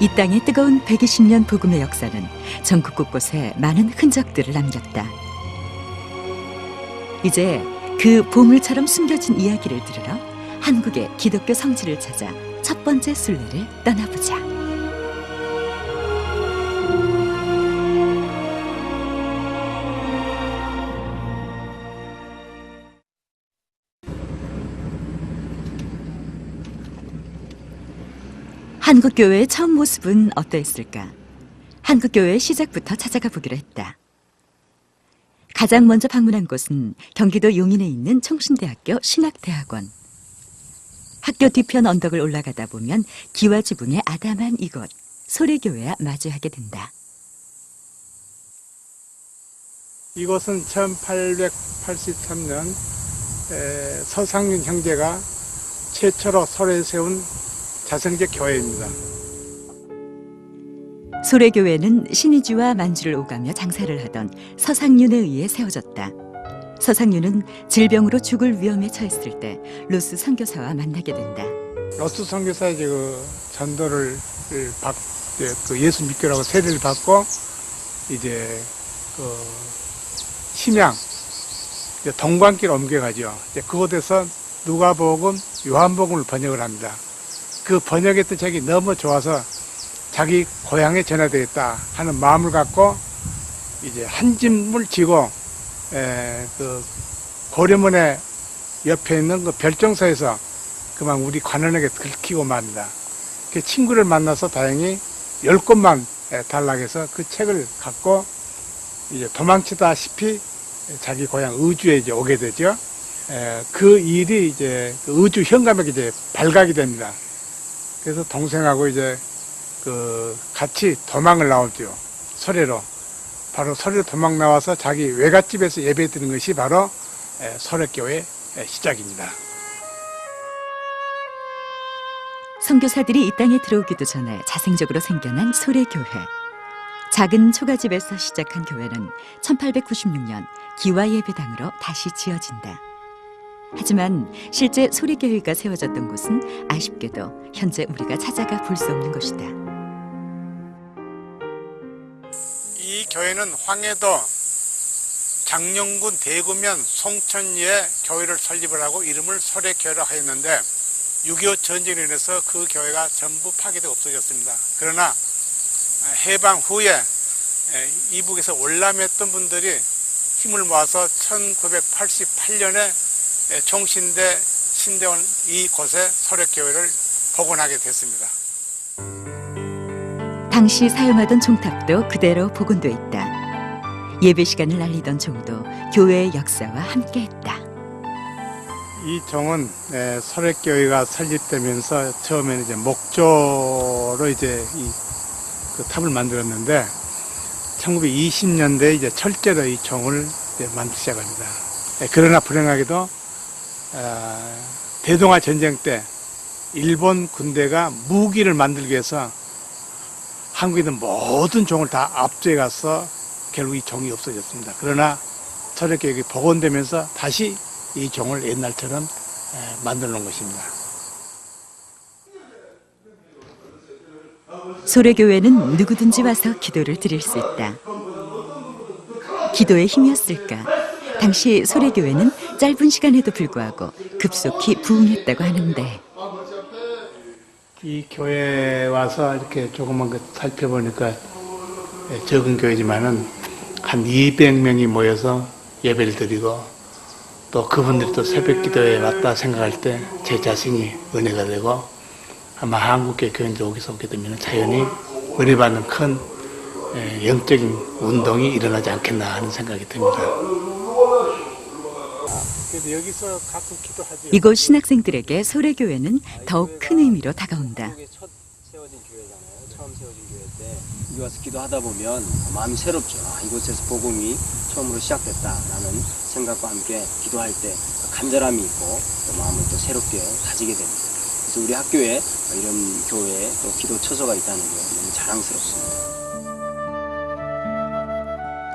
이 땅의 뜨거운 120년 복음의 역사는 전국 곳곳에 많은 흔적들을 남겼다. 이제 그 보물처럼 숨겨진 이야기를 들으러 한국의 기독교 성지를 찾아 첫 번째 순례를 떠나보자. 한국교회의 처음 모습은 어떠했을까? 한국교회의 시작부터 찾아가 보기로 했다. 가장 먼저 방문한 곳은 경기도 용인에 있는 총신대학교 신학대학원. 학교 뒤편 언덕을 올라가다 보면 기와 지붕의 아담한 이곳, 소래교회와 마주하게 된다. 이곳은 1883년 서상윤 형제가 최초로 설에 세운 자성제 교회입니다. 소래교회는 신의주와 만주를 오가며 장사를 하던 서상윤에 의해 세워졌다. 서상윤은 질병으로 죽을 위험에 처했을 때 로스 선교사와 만나게 된다. 로스 선교사의 그 전도를 받, 그 예수 믿기라고 세례를 받고 이제 그 심양 동관길 옮겨가죠. 이제 그곳에서 누가복음, 요한복음을 번역을 합니다. 그 번역했던 책이 너무 좋아서 자기 고향에 전해되겠다 하는 마음을 갖고 이제 한 짐을 지고 에, 그 고려문에 옆에 있는 그 별정서에서 그만 우리 관원에게 들키고 맙니다. 그 친구를 만나서 다행히 열 권만 에, 달라해서 그 책을 갖고 이제 도망치다시피 자기 고향 의주에 이제 오게 되죠. 에, 그 일이 이제 그 의주 현감에게 이제 발각이 됩니다. 그래서 동생하고 이제 그 같이 도망을 나오죠. 설해로. 바로 설해로 도망 나와서 자기 외갓집에서 예배 드리는 것이 바로 에, 설해교회 시작입니다. 선교사들이 이 땅에 들어오기도 전에 자생적으로 생겨난 소래교회. 작은 초가집에서 시작한 교회는 1896년 기와 예배당으로 다시 지어진다. 하지만 실제 소래교회가 세워졌던 곳은 아쉽게도 현재 우리가 찾아가 볼 수 없는 것이다. 이 교회는 황해도 장령군 대구면 송천리에 교회를 설립을 하고 이름을 설해교회라고 했는데 6.25 전쟁으로 인해서 그 교회가 전부 파괴되고 없어졌습니다. 그러나 해방 후에 이북에서 올람했던 분들이 힘을 모아서 1988년에 총신대 신대원 이곳에 설해교회를 복원하게 됐습니다. 당시 사용하던 종탑도 그대로 복원돼 있다. 예배 시간을 알리던 종도 교회의 역사와 함께했다. 이 종은 에, 설해교회가 설립되면서 처음에는 이제 목조로 이제 이, 그 탑을 만들었는데 1920년대 이제 철제로 이 종을 이제 만들기 시작합니다. 에, 그러나 불행하게도 어, 대동아 전쟁 때 일본 군대가 무기를 만들기 위해서 한국에 있는 모든 종을 다 압도해 가서 결국 이 종이 없어졌습니다. 그러나 철학교육이 복원되면서 다시 이 종을 옛날처럼 에, 만들어 놓은 것입니다. 소래교회는 누구든지 와서 기도를 드릴 수 있다. 기도의 힘이었을까? 당시 소래교회는 짧은 시간에도 불구하고 급속히 부흥했다고 하는데 이 교회 와서 이렇게 조금만 그 살펴보니까 예, 적은 교회지만은 한 200명이 모여서 예배를 드리고 또 그분들이 또 새벽 기도에 왔다 생각할 때 제 자신이 은혜가 되고 아마 한국계 교인들 오기서 오게 되면 자연히 은혜 받는 큰 예, 영적인 운동이 일어나지 않겠나 하는 생각이 듭니다. 이곳 신학생들에게 소래교회는 더욱 큰 의미로 다가온다. 한국에 첫 세워진 교회잖아요. 처음 세워진 교회 때 여기 와서 기도하다 보면 마음이 새롭죠. 아, 이곳에서 복음이 처음으로 시작됐다라는 생각과 함께 기도할 때그 간절함이 있고 또 마음을 또 새롭게 가지게 됩니다. 그래서 우리 학교에 이런 교회에 또 기도 처소가 있다는 게 너무 자랑스럽습니다.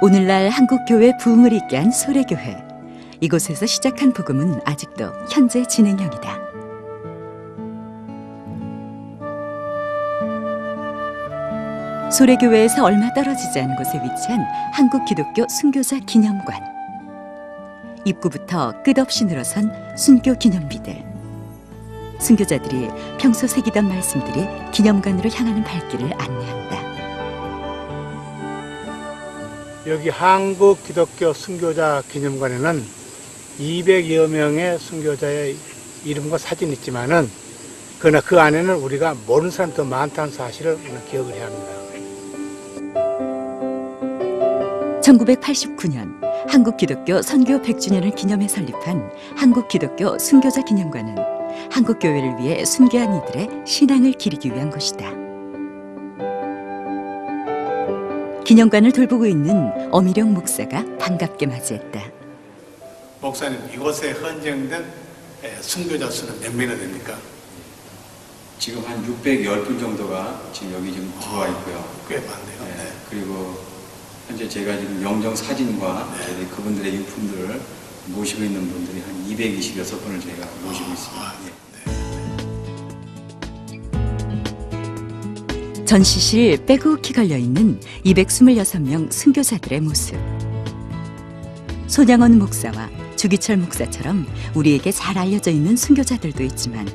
오늘날 한국 교회 부흥을 있게 한 소래교회. 이곳에서 시작한 복음은 아직도 현재 진행형이다. 소래교회에서 얼마 떨어지지 않은 곳에 위치한 한국 기독교 순교자 기념관. 입구부터 끝없이 늘어선 순교 기념비들. 순교자들이 평소 새기던 말씀들이 기념관으로 향하는 발길을 안내한다. 여기 한국 기독교 순교자 기념관에는 200여 명의 순교자의 이름과 사진이 있지만은 그러나 그 안에는 우리가 모르는 사람이 더 많다는 사실을 우리는 기억을 해야 합니다. 1989년 한국 기독교 선교 100주년을 기념해 설립한 한국 기독교 순교자 기념관은 한국 교회를 위해 순교한 이들의 신앙을 기리기 위한 곳이다. 기념관을 돌보고 있는 어미령 목사가 반갑게 맞이했다. 목사님, 이곳에 헌정된 순교자 수는 몇 명이나 됩니까? 지금 한 610분 정도가 지금 여기 지금 들어와 있고요. 꽤 많네요. 네, 그리고 현재 제가 지금 영정 사진과 저희 그분들의 유품들을 모시고 있는 분들이 한 226분을 저희가 모시고 있습니다. 예. 전시실 빼곡히 걸려 있는 226명 순교자들의 모습. 손양원 목사와 주기철 목사처럼 우리에게 잘 알려져 있는 순교자들도 있지만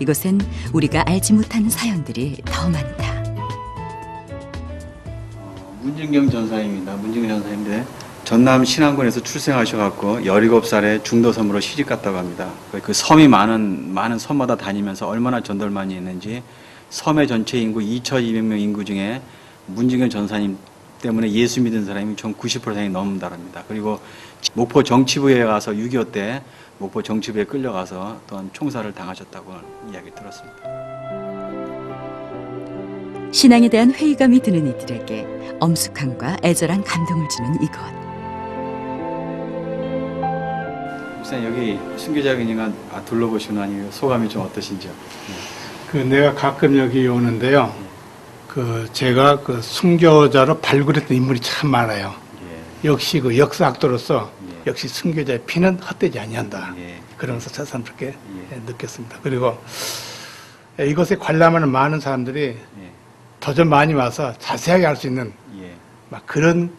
이곳엔 우리가 알지 못하는 사연들이 더 많다. 어, 문진경 전사입니다. 문진경 전사인데 전남 신안군에서 출생하셔갖고 17살에 중도섬으로 시집 갔다고 합니다. 그- 그 섬이 많은 많은 섬마다 다니면서 얼마나 전돌만이 있는지 섬의 전체 인구 2,200명 인구 중에 문진경 전사님 때문에 예수 믿은 사람이 총 90%이 넘는다랍니다. 그리고 목포 정치부에 가서 6.25 때 목포 정치부에 끌려가서 또한 총살을 당하셨다고 이야기 들었습니다. 신앙에 대한 회의감이 드는 이들에게 엄숙함과 애절한 감동을 주는 이곳. 목사님 여기 순교자 기념관 아, 둘러보시고 나니 소감이 좀 어떠신지요? 그 내가 가끔 여기 오는데요. 그 제가 그 순교자로 발굴했던 인물이 참 많아요. 예. 역시 그 역사학도로서 예. 역시 순교자의 피는 헛되지 아니한다. 예. 그러면서 새삼스럽게 예. 느꼈습니다. 그리고 이곳에 관람하는 많은 사람들이 예. 더좀 많이 와서 자세하게 알 수 있는 예. 막 그런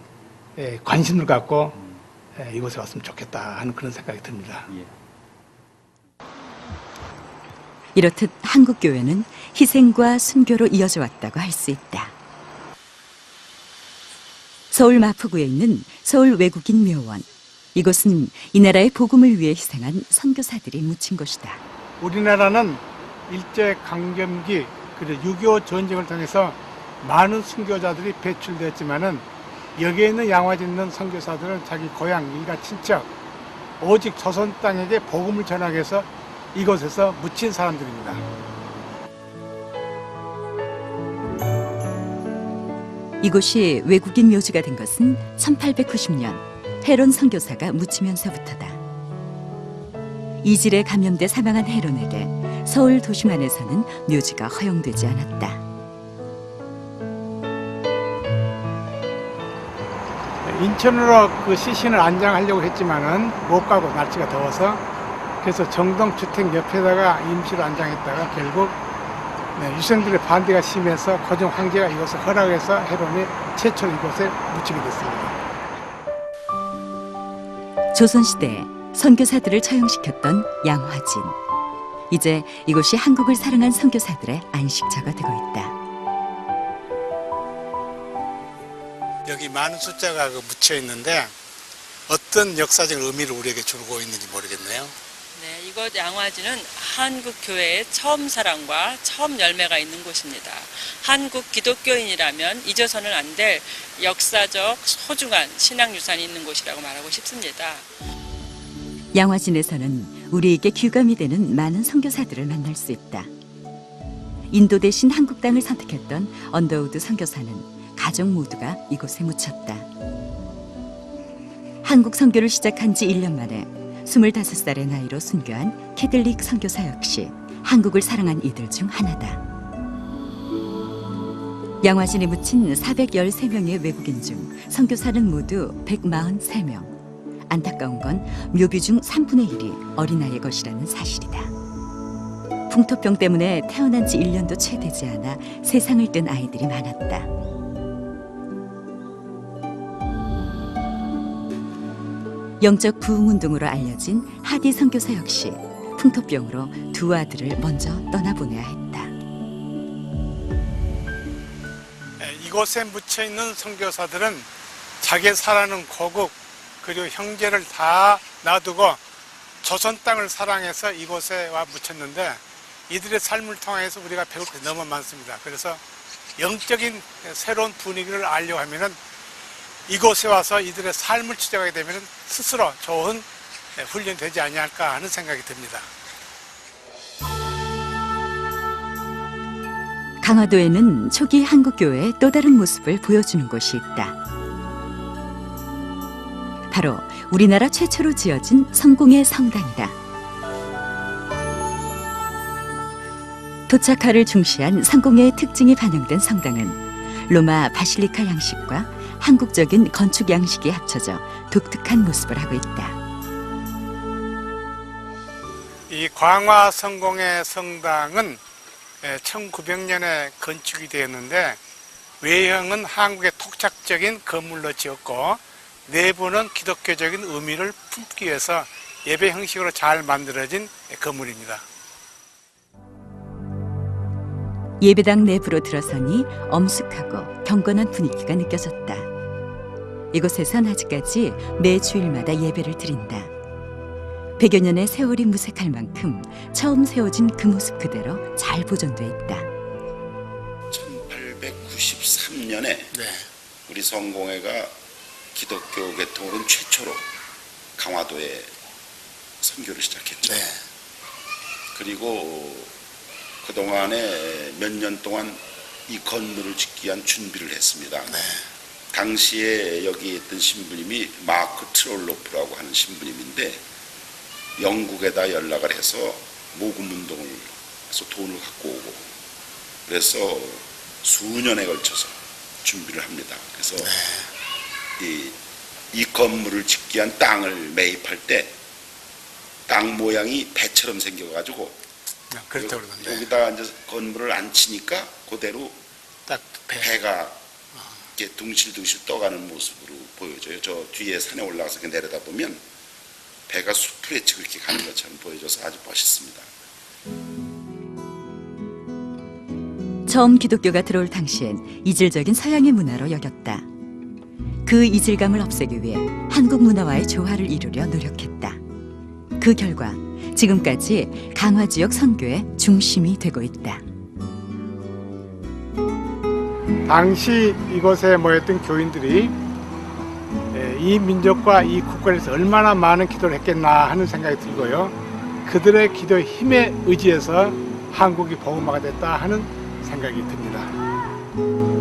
예, 관심을 갖고 음. 예, 이곳에 왔으면 좋겠다 하는 그런 생각이 듭니다. 예. 이렇듯 한국 교회는 희생과 순교로 이어져 왔다고 할 수 있다. 서울 마포구에 있는 서울 외국인 묘원. 이곳은 이 나라의 복음을 위해 희생한 선교사들이 묻힌 곳이다. 우리나라는 일제 강점기 그리고 6.25 전쟁을 통해서 많은 순교자들이 배출됐지만은 여기에 있는 양화진 있는 선교사들은 자기 고향, 일가, 친척 오직 조선 땅에게 복음을 전하기 위해서 이곳에서 묻힌 사람들입니다. 이곳이 외국인 묘지가 된 것은 1890년 헤론 선교사가 묻히면서부터다. 이질에 감염돼 사망한 헤론에게 서울 도심 안에서는 묘지가 허용되지 않았다. 인천으로 그 시신을 안장하려고 했지만은 못 가고 날씨가 더워서 그래서 정동 주택 옆에다가 임시로 안장했다가 결국 네, 유생들의 반대가 심해서 고종 황제가 이것을 허락해서 헤론이 최초로 이곳에 묻히게 됐습니다. 조선시대 선교사들을 처형시켰던 양화진. 이제 이곳이 한국을 사랑한 선교사들의 안식처가 되고 있다. 여기 많은 숫자가 그 묻혀 있는데 어떤 역사적 의미를 우리에게 주고 있는지 모르겠네요. 네, 이곳 양화지는 한국 교회의 처음 사랑과 처음 열매가 있는 곳입니다. 한국 기독교인이라면 잊어서는 안 될 역사적 소중한 신앙 유산이 있는 곳이라고 말하고 싶습니다. 양화진에서는 우리에게 귀감이 되는 많은 선교사들을 만날 수 있다. 인도 대신 한국 땅을 선택했던 언더우드 선교사는 가족 모두가 이곳에 묻혔다. 한국 선교를 시작한 지 1년 만에 25살의 나이로 순교한 캐들릭 선교사 역시 한국을 사랑한 이들 중 하나다. 양화진에 묻힌 413명의 외국인 중 선교사는 모두 143명. 안타까운 건 묘비 중 3분의 1이 어린아이의 것이라는 사실이다. 풍토병 때문에 태어난 지 1년도 채 되지 않아 세상을 뜬 아이들이 많았다. 영적 부흥 운동으로 알려진 하디 선교사 역시 풍토병으로 두 아들을 먼저 떠나보내야 했다. 예, 이곳에 묻혀 있는 선교사들은 자기 살아는 고국 그리고 형제를 다 놔두고 조선 땅을 사랑해서 이곳에 와 묻혔는데 이들의 삶을 통해서 우리가 배울 것이 너무 많습니다. 그래서 영적인 새로운 분위기를 알려고 하면은 이곳에 와서 이들의 삶을 추적하게 되면 스스로 좋은 훈련이 되지 아니할까 하는 생각이 듭니다. 강화도에는 초기 한국 교회의 또 다른 모습을 보여주는 곳이 있다. 바로 우리나라 최초로 지어진 성공의 성당이다. 도착화를 중시한 성공의 특징이 반영된 성당은 로마 바실리카 양식과 한국적인 건축 양식이 합쳐져 독특한 모습을 하고 있다. 이 광화 성공의 성당은 1900년에 건축이 되었는데 외형은 한국의 토착적인 건물로 지었고 내부는 기독교적인 의미를 품기 위해서 예배 형식으로 잘 만들어진 건물입니다. 예배당 내부로 들어서니 엄숙하고 경건한 분위기가 느껴졌다. 이곳에선 아직까지 매 주일마다 예배를 드린다. 100여 년의 세월이 무색할 만큼 처음 세워진 그 모습 그대로 잘 보존돼 있다. 1893년에 우리 성공회가 기독교 계통으로는 최초로 강화도에 선교를 시작했죠. 그리고 그동안에 몇 년 동안 이 건물을 짓기 위한 준비를 했습니다. 당시에 여기 있던 신부님이 마크 트롤로프라고 하는 신부님인데 영국에다 연락을 해서 모금 운동을 해서 돈을 갖고 오고 그래서 수년에 걸쳐서 준비를 합니다. 그래서 이, 이 건물을 짓기 위한 땅을 매입할 때 땅 모양이 배처럼 생겨가지고 그렇다고 여- 그러던데. 여기다가 이제 건물을 안 치니까 그대로 딱 배. 배가 이렇게 둥실둥실 떠가는 모습으로 보여져요. 저 뒤에 산에 올라가서 내려다 보면 배가 숲을 헤치고 이렇게 가는 것처럼 보여져서 아주 멋있습니다. 처음 기독교가 들어올 당시엔 이질적인 서양의 문화로 여겼다. 그 이질감을 없애기 위해 한국 문화와의 조화를 이루려 노력했다. 그 결과 지금까지 강화 지역 선교의 중심이 되고 있다. 당시 이곳에 모였던 교인들이 예, 이 민족과 이 국가를 위해서 얼마나 많은 기도를 했겠나 하는 생각이 들고요. 그들의 기도의 힘에 의지해서 한국이 복음화가 됐다 하는 생각이 듭니다.